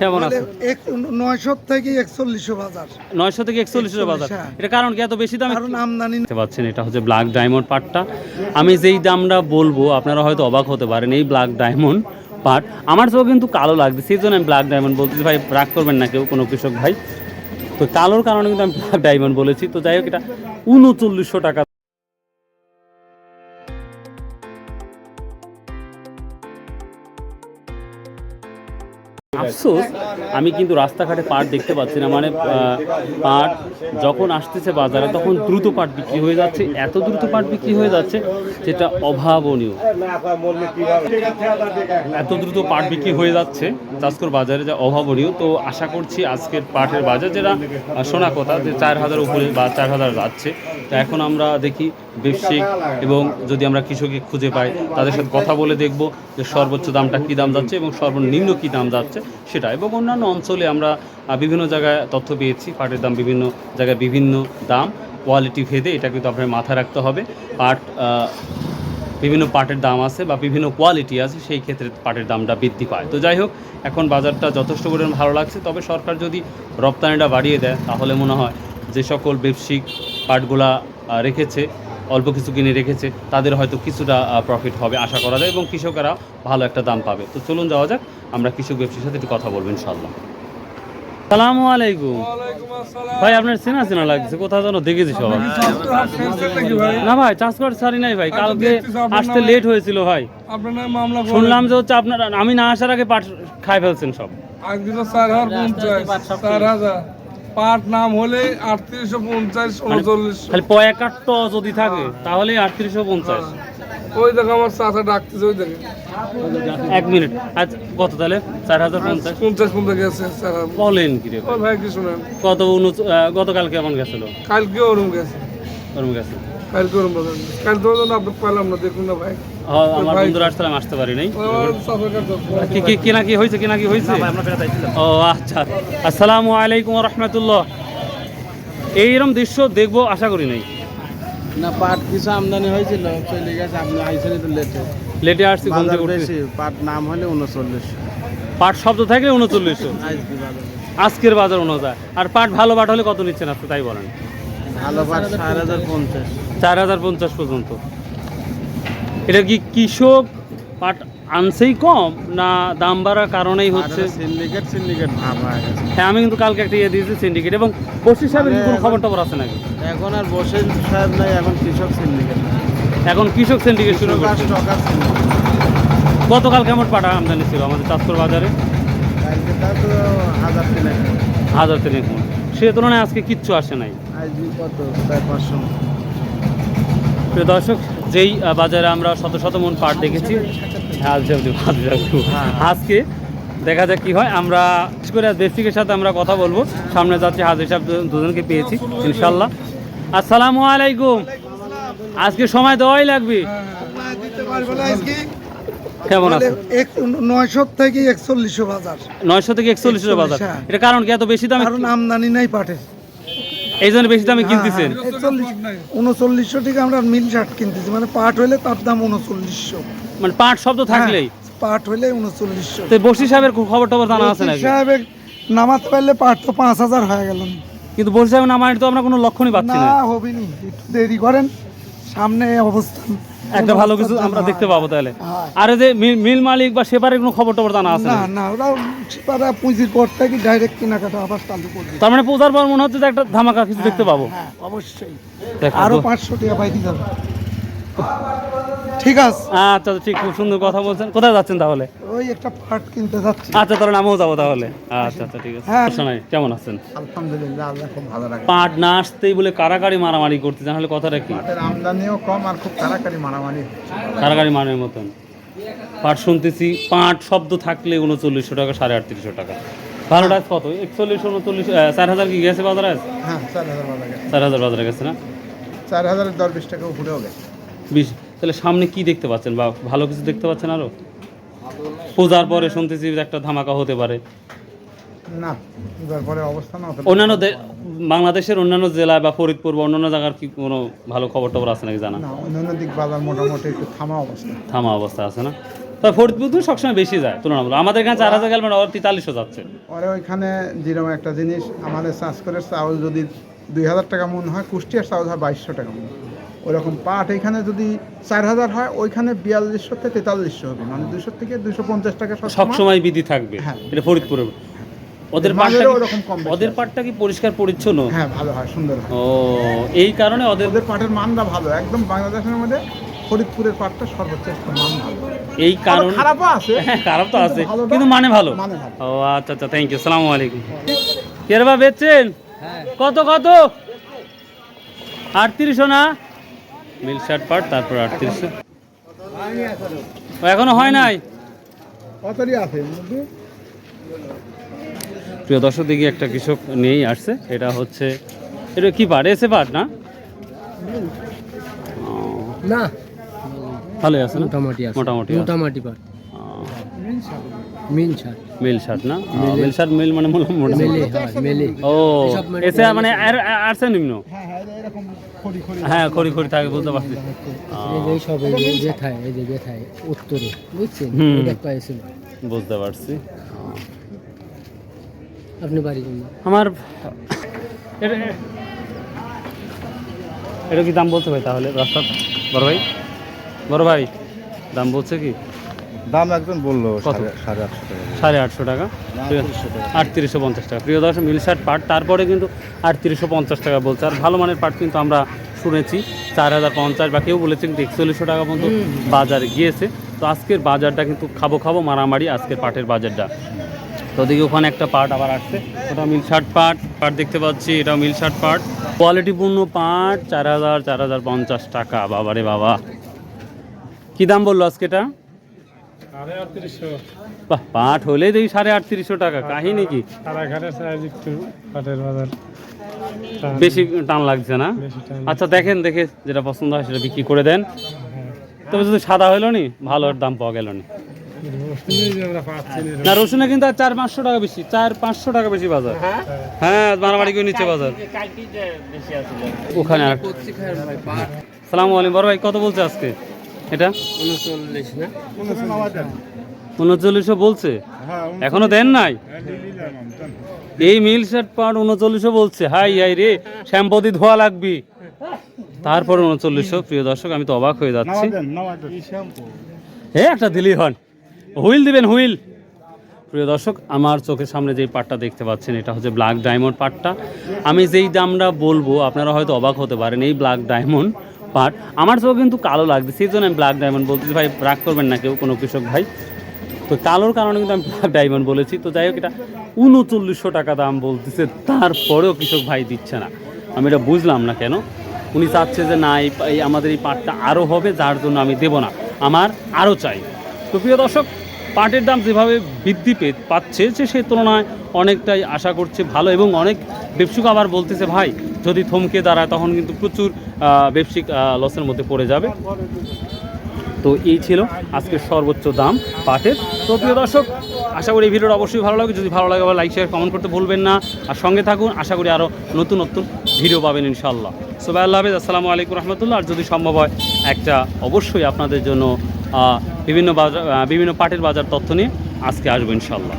কেমন আছে? নয়শো থেকে একচল্লিশশো বাজার। নয়শো থেকে একচল্লিশশো বাজার। হ্যাঁ। এটা কারণ কি? এত বেশি দামে কারণ আমদানি দেখতে পাচ্ছেন এটা হচ্ছে ব্ল্যাক ডায়মন্ড পাটটা। আমি যেই দামটা বলব আপনারা হয়তো অবাক হতে পারেন এই ব্ল্যাক ডায়মন্ড পাট। আমার চোখ কিন্তু কালো লাগছে সেই জন্য আমি ব্ল্যাক ডায়মন্ড বলতেছি। ভাই রাগ করবেন না কেউ কোনো কৃষক ভাই। তো কালোর কারণে কিন্তু আমি ব্ল্যাক ডায়মন্ড বলেছি। তো যাই হোক এটা উনচল্লিশশো টাকা আফসোস, আমি কিন্তু রাস্তাঘাটে পাট দেখতে পাচ্ছি না। মানে পাট যখন আসতেছে বাজারে, তখন দ্রুত পাট বিক্রি হয়ে যাচ্ছে। এত দ্রুত পাট বিক্রি হয়ে যাচ্ছে যেটা অভাবনীয়। এত দ্রুত পাট বিক্রি হয়ে যাচ্ছে, চাষকর বাজারে যা অভাবনীয়। তো আশা করছি আজকের পাটের বাজার, যেটা শোনা কথা, যে চার হাজার উপরে বা চার হাজার যাচ্ছে তো এখন আমরা দেখি ব্যবসায়িক এবং যদি আমরা কৃষককে খুঁজে পাই, তাদের সাথে কথা বলে দেখব যে সর্বোচ্চ দামটা কী দাম যাচ্ছে এবং সর্বনিম্ন কী দাম যাচ্ছে সেটা। এবং অন্যান্য অঞ্চলে আমরা বিভিন্ন জায়গায় তথ্য পেয়েছি, পাটের দাম বিভিন্ন জায়গায় বিভিন্ন দাম কোয়ালিটি ভেদে এটা কিন্তু আপনার মাথায় রাখতে হবে। পাট বিভিন্ন পাটের দাম আছে বা বিভিন্ন কোয়ালিটি আছে, সেই ক্ষেত্রে পাটের দামটা বৃদ্ধি পায়। তো যাই হোক, এখন বাজারটা যথেষ্ট পরিমাণ ভালো লাগছে। তবে সরকার যদি রপ্তানিটা বাড়িয়ে দেয়, তাহলে মনে হয় যে সকল ব্যবসায়িক পাটগুলা রেখেছে অল্প কিছু কিনে রেখেছে তাদের হয়তো কিছুটা প্রফিট হবে আশা করা যায় এবং কৃষকেরা ভালো একটা দাম পাবে। তো চলুন যাওয়া যাক আমরা কৃষক ব্যবসায়ীর সাথে একটু কথা বলব ইনশাল্লাহ সালামু আলাইকুম। ভাই আপনার চেনা চেনা লাগছে কোথাও যেন দেখেছি সবাই না ভাই চাষ করে সারি নাই ভাই কালকে আসতে লেট হয়েছিল ভাই। শুনলাম যে হচ্ছে আপনার আমি না আসার আগে পাট খাই ফেলছেন সব। পঞ্চাশ পাট নাম হলে আটত্রিশশো পঞ্চাশ উনচল্লিশ খালি পয়াকাট্ট যদি থাকে তাহলে আটত্রিশশো পঞ্চাশ। ওই দেখো আমার চাচা ডাকতেছে ওই দেখে। এক মিনিট। আজ কত তাহলে? চার হাজার পঞ্চাশ পঞ্চাশ পর্যন্ত গেছে বলেন কি রে। ভাই কি শোনেন? কত উনচ- গতকাল কেমন গেছিল? কালকে ওরম গেছে। ওরম গেছে। কালকে ওরম কাল তো জন্য আপনি পেলাম না দেখুন না ভাই। হ্যাঁ, আমার বন্ধুরা আসতে আসতে পারি নাই। কি কি কেনা কি হয়েছে? কেনা কি হয়েছে ও আচ্ছা। আসসালামু আলাইকুম রহমতুল্লাহ। এইরকম দৃশ্য দেখব আশা করি নাই। না পাট কিছু আমদানি হয়েছিল চলে গেছে আপনি আইসেন তো লেটে লেটে আসছি ঘুম থেকে। পাট নাম হলে উনচল্লিশ। পাট শব্দ থাকলে উনচল্লিশশো আজকের বাজার অনুযায়ী আর পাট ভালো পাট হলে কত নিচ্ছেন আপনি তাই বলেন? ভালো পাট চার হাজার পঞ্চাশ। চার হাজার পঞ্চাশ পর্যন্ত। এটা কি কৃষক পাট আনছেই কম না দাম বাড়ার কারণেই হচ্ছে? সিন্ডিকেট সিন্ডিকেট ভাব হয়ে গেছে হ্যাঁ আমি কিন্তু কালকে একটা ইয়ে দিয়েছি সিন্ডিকেট এবং বসির সাহেবের কি কোনো খবর টবর আছে নাকি? এখন আর বসে সাহেব নাই এখন কৃষক সিন্ডিকেট এখন কৃষক সিন্ডিকেট শুরু করছে। গতকাল কেমন পাটা আমদানি ছিল আমাদের চাঁদপুর বাজারে? হাজার তিন হাজার তিনেক সে তুলনায় আজকে কিচ্ছু আসে নাই। কত? প্রায় পাঁচশো প্রিয় দর্শক যেই বাজারে আমরা শত শত মন পাট দেখেছি লাগল। আজকে দেখা যাক কি হয়। আমরা বিশেষ করে বেসিকের সাথে আমরা কথা বলব। সামনে যাচ্ছি হাজির সাহেব দুজনকে পেয়েছি ইনশাল্লাহ। আসসালামু আলাইকুম। আজকে সময় দেওয়াই লাগবে। কেমন আছে নয়শো থেকে একচল্লিশশো বাজার। নয়শো থেকে একচল্লিশশো বাজার। হ্যাঁ। এটা কারণ কি? এত বেশি দাম কারণ আমদানি নাই পাটের। এই জন্য বেশি দামে কিনতেছেন? উনচল্লিশশো থেকে আমরা মিল শার্ট কিনতেছি। মানে পাট হলে তার দাম উনচল্লিশশো। মানে পাট শব্দ থাকলেই? পাট হলে উনচল্লিশশো। তো বসি সাহেবের খবর টবর জানা আছে নাকি? সাহেবের নামাতে পারলে পাট তো পাঁচ হাজার হয়ে গেল। কিন্তু বসি সাহেব নামায় তো আমরা কোনো লক্ষণই পাচ্ছি না। না হবিনি। একটু দেরি করেন। সামনে অবস্থান। একটা ভালো কিছু আমরা দেখতে পাবো তাহলে। হ্যাঁ। আর যে মিল- মিল মালিক বা সেবারের কোনো খবর টবর জানা আছে না না ওরা সেপারা পুঁজির পর থেকে ডাইরেক্ট কেনাকাটা আবার চালু করবে। তার মানে পূজার পর মনে হচ্ছে যে একটা ধামাকা কিছু দেখতে পাবো। হ্যাঁ অবশ্যই। দেখো, আরও পাঁচশো টাকা পাইতে যাবে ঠিক আছে। আচ্ছা আচ্ছা, ঠিক খুব সুন্দর কথা বলছেন। কোথায় যাচ্ছেন তাহলে? ওই একটা পাট কিনতে যাচ্ছি। আচ্ছা তাহলে আমিও যাব তাহলে। আচ্ছা আচ্ছা ঠিক আছে। হ্যাঁ। সমস্যা নাই কেমন আছেন? আলহামদুলিল্লাহ আল্লাহ খুব ভালো লাগে পাট না আসতেই বলে কারাকারি মারামারি করতে তাহলে কথাটা কি? পাটের আমদানিও কম আর খুব তাড়াতাড়ি মারামারি কারাকারি মানের মতন। পাট শুনতেছি পাট শব্দ থাকলে উনচল্লিশশো টাকা সাড়ে আটত্রিশশো টাকা। ভালোটা আজ কত? একচল্লিশ উনচল্লিশ চার হাজার কি গেছে বাজারে হ্যাঁ চার হাজার বাজার গেছে। চার হাজার বাজারে গেছে না? চার হাজারের দর বিশ টাকা উপরেও গেছে। বিশ তাহলে সামনে কি দেখতে পাচ্ছেন বা ভালো কিছু দেখতে পাচ্ছেন আরও? পূজার পরে শুনতেছি যে একটা ধামাকা হতে পারে। না পূজার পরে অবস্থান অত অন্যান্য বাংলাদেশের অন্যান্য জেলা বা ফরিদপুর বা অন্যান্য জায়গার কি কোনো ভালো খবর টবর আছে নাকি জানা? না অন্যান্য দিক বাজার মোটামুটি একটু থামা অবস্থা। থামা অবস্থা আছে না? তবে ফরিদপুর তো সবসময় বেশি যায় তুলনামূলক। আমাদের এখানে চার হাজার গেল ওর তেতাল্লিশশো যাচ্ছে। ওরা ওইখানে যেরকম একটা জিনিস আমাদের চাষকরের চাউল যদি দুই হাজার টাকা মন হয় কুষ্টিয়ার চাউল হয় বাইশশো টাকা মন। ওরকম পাট এখানে যদি চার হাজার হয় ওইখানে বিয়াল্লিশশো থেকে তেতাল্লিশশো হবে। মানে দুশো থেকে দুশো পঞ্চাশ টাকা সবসময় বিধি থাকবে। হ্যাঁ। এটা ফরিদপুরে। ওদের পাটটা ওরকম কম ওদের পাটটা কি পরিষ্কার পরিচ্ছন্ন? হ্যাঁ ভালো হয় সুন্দর হয়। ও এই কারণে ওদের ওদের পাটের মানটা ভালো। একদম বাংলাদেশের মধ্যে ফরিদপুরের পাটটা সর্বোচ্চ মান ভালো। এই কারণ খারাপও আছে হ্যাঁ খারাপ তো কিন্তু আছে। কিন্তু মানে ভালো। মানে ভালো। ও আচ্ছা আচ্ছা থ্যাংক ইউ সালামু আলাইকুম। কেরবা বেচছেন? কত কত? আটত্রিশশো না? মিল শার্ট পাট তারপর আটত্রিশশো এখনও হয় নাই? প্রিয় দর্শক দেখি একটা কৃষক নিয়েই আসছে। এটা হচ্ছে এটা কি পাট? এসে পাট না? না। ভালোই আছে না? মোটামুটি মোটামুটি মোটামুটি পার মিন মিল শার্ট। না? মিল। শার্ট মিল মানে মেলে মেলে। ও মানে এসে মানে আর- আর- নিম্ন? হ্যাঁ হ্যাঁ হ্যাঁ খড়ি খড়ি থাকে বুঝতে পারছি। এই সব এই যে এই যে যেথায় উত্তরে বুঝছেন? এটা পাইছিল বুঝতে পারছি। আপনি বাড়ি আমার এটা কি দাম বলছে ভাই তাহলে? রাস্তা বড় ভাই? বড় ভাই দাম বলছে কি? দাম একজন বলল কত? সাড়ে আটশো টাকা সাড়ে আটশো টাকা? আটত্রিশশো পঞ্চাশ টাকা। প্রিয় দর্শক মিল শার্ট পাট তারপরে কিন্তু আটত্রিশশো পঞ্চাশ টাকা বলছে। আর ভালো মানের পাট কিন্তু আমরা শুনেছি চার হাজার পঞ্চাশ বা কেউ বলেছে কিন্তু একচল্লিশশো টাকা পর্যন্ত বাজারে গিয়েছে। তো আজকের বাজারটা কিন্তু খাব খাব মারামারি আজকের পাটের বাজারটা। তো ওদিকে ওখানে একটা পাট আবার আসছে। ওটা মিল শার্ট পাট। পাট দেখতে পাচ্ছি এটা মিল শার্ট পাট। কোয়ালিটিপূর্ণ পাট চার হাজার চার হাজার পঞ্চাশ টাকা। বাবারে বাবা। কি দাম বলল আজকে এটা? বাহ পাট হলে দেখি সাড়ে আটত্রিশশো টাকা কাহিনী কি? কারাঘাটের সাইজ একটু পাটের বাজার। বেশি টান লাগছে না? আচ্ছা দেখেন দেখে যেটা পছন্দ হয় সেটা বিক্রি করে দেন। তবে যদি সাদা হইল নি ভালো দাম পাওয়া গেল নি। রসুনে কিন্তু আর চার পাঁচশো টাকা বেশি চার পাঁচশো টাকা বেশি বাজার। হ্যাঁ মারামারি করে নিচে বাজার। ওখানে আর সালাম আলাইকুম বড় ভাই কত বলছে আজকে? এটা? উনচল্লিশ না? বলছে? এখনও দেন নাই? এই মিল শার্ট পাট উনচল্লিশশো বলছে। হাই হাই রে শ্যাম্পদি ধোয়া লাগবি। তারপর উনচল্লিশশো প্রিয় দর্শক আমি তো অবাক হয়ে যাচ্ছি। হে একটা। দিলেই হন। হুইল দিবেন হুইল। প্রিয় দর্শক আমার চোখের সামনে যে পাটটা দেখতে পাচ্ছেন এটা হচ্ছে ব্ল্যাক ডায়মন্ড পাটটা। আমি যেই দামটা বলব আপনারা হয়তো অবাক হতে পারেন এই ব্ল্যাক ডায়মন্ড পাট আমার চোখ কিন্তু কালো লাগছে, সেই জন্য আমি ব্ল্যাক ডায়মন্ড বলতেছি। ভাই, রাগ করবেন না কেউ, কোনো কৃষক ভাই। তো কালোর কারণে কিন্তু আমি ব্ল্যাক ডায়মন্ড বলেছি। তো যাই হোক, এটা উনচল্লিশশো টাকা দাম বলতেছে, তারপরেও কৃষক ভাই দিচ্ছে না। আমি এটা বুঝলাম না কেন? উনি চাচ্ছে যে না, এই আমাদের এই পাটটা আরও হবে, যার জন্য আমি দেব না। আমার আরও চাই। তো প্রিয় দর্শক পাটের দাম যেভাবে বৃদ্ধি পে পাচ্ছে যে সেই তুলনায় অনেকটাই আশা করছে ভালো এবং অনেক ব্যবসায়িক আবার বলতেছে, ভাই যদি থমকে দাঁড়ায়, তখন কিন্তু প্রচুর ব্যবসায়িক লসের মধ্যে পড়ে যাবে। তো এই ছিল আজকের সর্বোচ্চ দাম পাটের। তো প্রিয় দর্শক, আশা করি এই ভিডিওটা অবশ্যই ভালো লাগে। যদি ভালো লাগে, আবার লাইক শেয়ার কমেন্ট করতে ভুলবেন না। আর সঙ্গে থাকুন, আশা করি আরও নতুন নতুন ভিডিও পাবেন ইনশাল্লাহ সবাই আল্লাহ হাফেজ, আসসালামু আলাইকুম রহমতুল্লাহ। আর যদি সম্ভব হয়, একটা অবশ্যই আপনাদের জন্য বিভিন্ন বাজার বিভিন্ন পাটের বাজার তথ্য নিয়ে আজকে আসব ইনশাল্লাহ